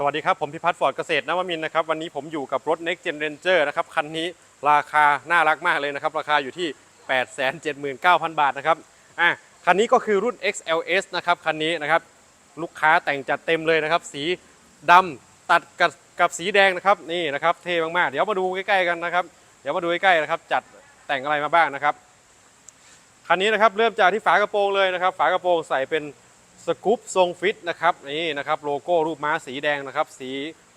สวัสดีครับ ผมพิพัฒน์ฟอร์ดเกษตรนวมินนะครับ วันนี้ผมอยู่กับรถ Next Gen Ranger นะครับ คันนี้ราคาน่ารักมากเลยนะครับ ราคาอยู่ที่ 879,000 บาทนะครับอะคันนี้ก็คือรุ่น XLS นะครับ คันนี้นะครับ ลูกค้าแต่งจัดเต็มเลยนะครับ สีดำตัดกับกับสีแดงนะครับ นี่นะครับ เท่มากๆ เดี๋ยวมาดูใกล้ๆกันนะครับ เดี๋ยวมาดูใกล้ๆนะครับ จัดแต่งอะไรมาบ้างนะครับ คันนี้นะครับ เริ่มจากที่ฝากระโปรงเลยนะครับ ฝากระโปรงใส่เป็น สกู๊ปทรงฟิตนะครับนี่นะครับโลโก้รูปม้าสีแดงนะครับ สี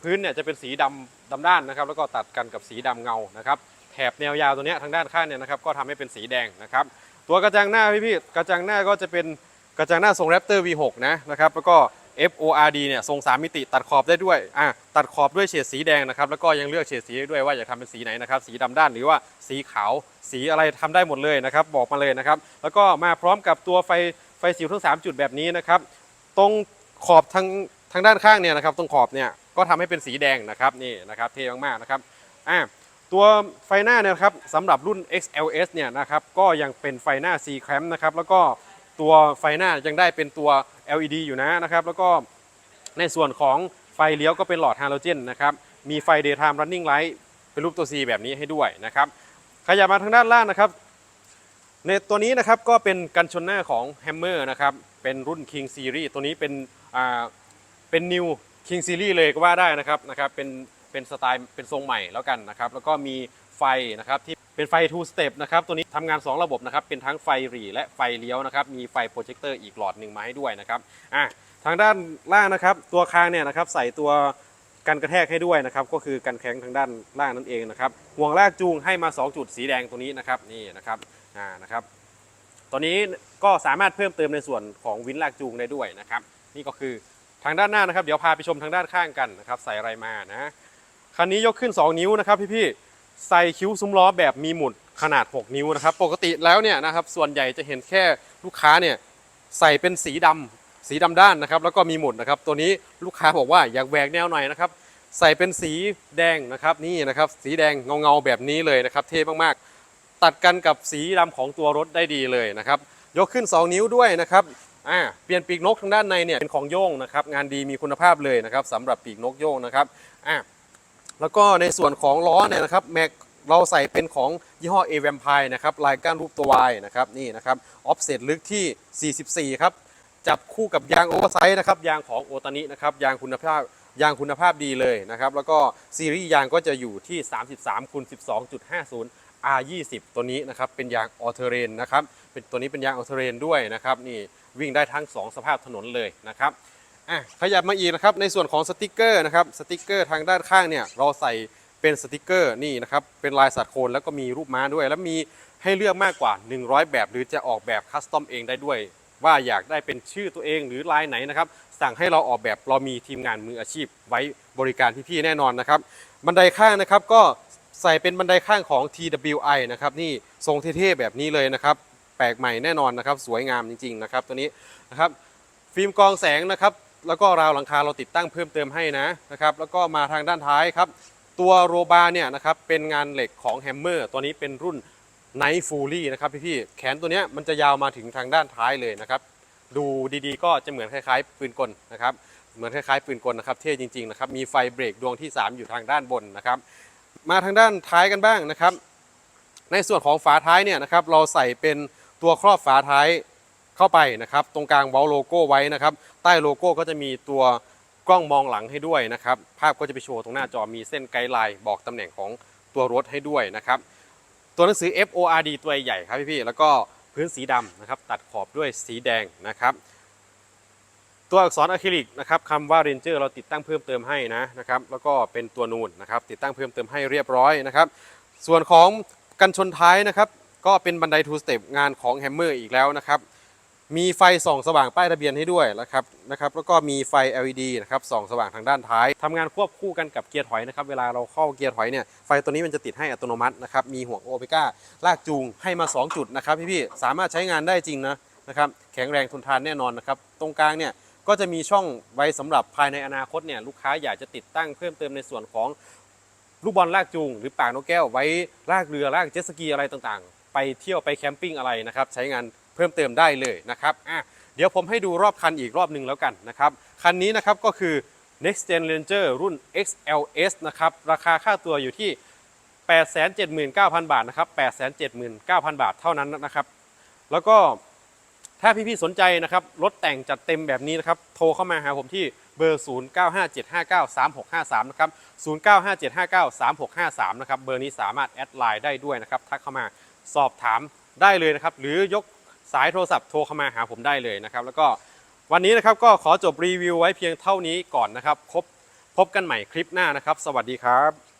พื้นเนี่ยจะเป็นสีดำดำด้านนะครับ แล้วก็ตัดกันกับสีดำเงานะครับแถบแนวยาวตัวนี้ทางด้านข้างเนี่ยนะครับก็ทำให้เป็นสีแดงนะครับ ตัวกระจังหน้าพี่ๆกระจังหน้าก็จะเป็นกระจังหน้าทรงแรปเตอร์ V6 นะนะครับแล้วก็ FORD เนี่ยทรง 3 มิติตัดขอบได้ด้วยอะตัดขอบด้วยเฉดสีแดงนะครับแล้วก็ยังเลือกเฉดสีได้ด้วยว่าอยากทำเป็นสีไหนนะครับสีดำด้านหรือว่าสีขาวสีอะไรทำได้หมดเลยนะครับบอกมาเลยนะครับแล้วก็มาพร้อมกับตัวไฟไฟสิวทั้ง 3 จุดแบบนี้นะครับตรงขอบทางทางด้านข้างเนี่ยนะครับตรงขอบเนี่ยก็ทำให้เป็นสีแดงนะครับนี่นะครับเท่มากๆนะครับอะตัวไฟหน้าเนี่ยนะครับสำหรับรุ่น XLS เนี่ยนะครับก็ยังเป็นไฟหน้า C clamp นะครับแล้วก็ ตัวไฟหน้ายังได้เป็นตัว LED อยู่นะนะครับแล้วก็ในส่วนของไฟเลี้ยวก็เป็นหลอดฮาโลเจนนะครับมีไฟ daytime running light เป็นรูปตัว C แบบนี้ให้ด้วยนะครับขยับมาทางด้านล่างนะครับ ในตัวนี้นะครับก็เป็นกันชนหน้าของ Hammer นะครับเป็นรุ่น King Series ตัวนี้เป็นอ่าเป็น New King Series เลยก็ว่าได้นะครับนะครับเป็นเป็นสไตล์เป็นทรงใหม่แล้วกันนะครับ แล้วก็มีไฟนะครับที่ เป็นไฟ two step นะครับ ตัวนี้ทำงาน 2 ระบบนะครับ เป็นทั้งไฟหรี่และไฟเลี้ยวนะครับ มีไฟโปรเจคเตอร์อีกหลอดหนึ่งมาให้ด้วยนะครับ อะ ทางด้านล่างนะครับ ตัวคางเนี่ยนะครับ ใส่ตัวกันกระแทกให้ด้วยนะครับ ก็คือกันแข็งทางด้านล่างนั่นเองนะครับ ห่วงลากจูงให้มา 2 จุดสีแดงตัวนี้นะครับ นี่นะครับ อ่า นะครับ ตัวนี้ก็สามารถเพิ่มเติมในส่วนของวินลากจูงได้ด้วยนะครับ นี่ก็คือทางด้านหน้านะครับ เดี๋ยวพาไปชมทางด้านข้างกันนะครับ ใส่อะไรมานะ คันนี้ยกขึ้น 2 นิ้วนะครับพี่ๆ ใส่คิ้วซุ้มล้อแบบมีหมุดขนาด 6 นิ้วนะครับ ปกติแล้วเนี่ยนะครับส่วนใหญ่จะเห็นแค่ลูกค้าเนี่ยใส่เป็นสีดำสีดำด้านนะครับ แล้วก็มีหมุดนะครับ ตัวนี้ลูกค้าบอกว่าอยากแหวกแนวหน่อยนะครับ ใส่เป็นสีแดงนะครับนี่นะครับ สีแดงเงาๆแบบนี้เลยนะครับ เท่มากๆ ตัดกันกับสีดำของตัวรถได้ดีเลยนะครับ ยกขึ้น 2 นิ้วด้วยนะครับอ่าเปลี่ยนปีกนกทางด้านในเนี่ยเป็นของโย่งนะครับ งานดีมีคุณภาพเลยนะครับสำหรับปีกนกโย่งนะครับอ่า แล้วก็ในส่วนของล้อเนี่ยนะครับแม็กเราใส่เป็นของยี่ห้อ A v a m p i r e นะครับลายก้านรูปตัว Y นะครับนี่นะครับออฟเซตลึกที่ 44 ครับจับคู่กับยางโอเวอร์ไซส์นะครับยางของโอตานินะครับยางคุณภาพยางคุณภาพดีเลยนะครับแล้วก็ซีรีส์ยางก็จะอยู่ที่ 33คูณ12.50 R20 ตัวนี้นะครับเป็นยางออเทเรนนะครับเป็นตัวนี้เป็นยางออเทเรนด้วยนะครับนี่วิ่งได้ทั้ง 2 สภาพถนนเลยนะครับ อะขยับมาอีกนะครับในส่วนของสติกเกอร์นะครับสติกเกอร์ทางด้านข้างเนี่ยเราใส่เป็นสติกเกอร์นี่นะครับเป็นลายสัตว์โคนแล้วก็มีรูปม้าด้วย แล้วมีให้เลือกมากกว่า 100 แบบ หรือจะออกแบบคัสตอมเองได้ด้วย ว่าอยากได้เป็นชื่อตัวเองหรือลายไหนนะครับสั่งให้เราออกแบบเรามีทีมงานมืออาชีพ ไว้บริการพี่ๆแน่นอนนะครับบันไดข้างนะครับก็ใส่เป็นบันไดข้างของ TWI นะครับนี่ทรงเท่ๆแบบนี้เลยนะครับแปลกใหม่แน่นอนนะครับสวยงามจริงๆนะครับตัวนี้นะครับฟิล์มกองแสงนะครับ แล้วก็ราวหลังคาเราติดตั้งเพิ่มเติมให้นะนะครับแล้วก็มาทางด้านท้ายครับ ตัวโรบาร์เนี่ยนะครับเป็นงานเหล็กของแฮมเมอร์ตัวนี้เป็นรุ่น Night Fully นะครับพี่ๆแขนตัวเนี้ยมันจะยาวมาถึงทางด้านท้ายเลยนะครับดูดีๆ ก็จะเหมือนคล้ายๆ ปืนกลนะครับเหมือนคล้ายๆปืนกลนะครับเท่จริงๆนะครับมีไฟเบรกดวงที่ 3 อยู่ทางด้านบนนะครับมาทางด้านท้ายกันบ้างนะครับ ในส่วนของฝาท้ายเนี่ยนะครับเราใส่เป็นตัวครอบฝาท้าย เข้าไปนะครับ ตรงกลางเบลโลโก้ไว้นะครับ ใต้โลโก้ก็จะมีตัวกล้องมองหลังให้ด้วยนะครับ ภาพก็จะไปโชว์ตรงหน้าจอมีเส้นไกด์ไลน์บอกตำแหน่งของตัวรถให้ด้วยนะครับ ตัวหนังสือ FORD ตัวใหญ่ครับพี่ๆแล้วก็พื้นสีดำนะครับ ตัดขอบด้วยสีแดงนะครับตัวอักษรอะคริลิกนะครับคำว่า Ranger เราติดตั้งเพิ่มเติมให้นะนะครับ แล้วก็เป็นตัวนูนนะครับ ติดตั้งเพิ่มเติมให้เรียบร้อยนะครับ ส่วนของกันชนท้ายนะครับ ก็เป็นบันไดทูสเต็ปงานของ Hammer อีกแล้วนะครับ มีไฟส่องสว่างป้ายทะเบียนให้ด้วยนะครับนะครับแล้วก็มีไฟ LED นะครับส่องสว่างทางด้านท้ายทำงานควบคู่กันกับเกียร์ถอยนะครับเวลาเราเข้าเกียร์ถอยเนี่ยไฟตัวนี้มันจะติดให้อัตโนมัตินะครับมีห่วงโอเปก้าลากจูงให้มา 2 จุดนะครับพี่ๆสามารถใช้งานได้จริงนะนะครับแข็งแรงทนทานแน่นอนนะครับตรงกลางเนี่ยก็จะมีช่องไว้สำหรับภายในอนาคตเนี่ยลูกค้าอยากจะติดตั้งเพิ่มเติมในส่วนของลูกบอลลากจูง หรือปากนกแก้วไว้ลากเรือลากเจ็ตสกีอะไรต่างๆ ไปเที่ยวไปแคมปิ้งอะไรนะครับใช้งาน เพิ่มเติมได้เลยนะครับอะเดี๋ยวผมให้ดูรอบคันอีกรอบหนึ่งแล้วกันนะครับคันนี้นะครับก็คือ Next Gen Ranger รุ่น XLS นะครับราคาค่าตัวอยู่ที่ 879,000 บาทนะครับ879,000 บาทเท่านั้นนะครับ แล้วก็ถ้าพี่ๆสนใจนะครับรถแต่งจัดเต็มแบบนี้นะครับโทรเข้ามาหาผมที่เบอร์ 0957593653 นะครับ 0957593653 นะครับ เบอร์นี้สามารถแอดไลน์ได้ด้วยนะครับ ทักเข้ามาสอบถามได้เลยนะครับ หรือยก สายโทรศัพท์โทรเข้ามาหาผมได้เลยนะครับแล้วก็วันนี้นะครับก็ขอจบรีวิวไว้เพียงเท่านี้ก่อนนะครับพบพบกันใหม่คลิปหน้านะครับ สวัสดีครับ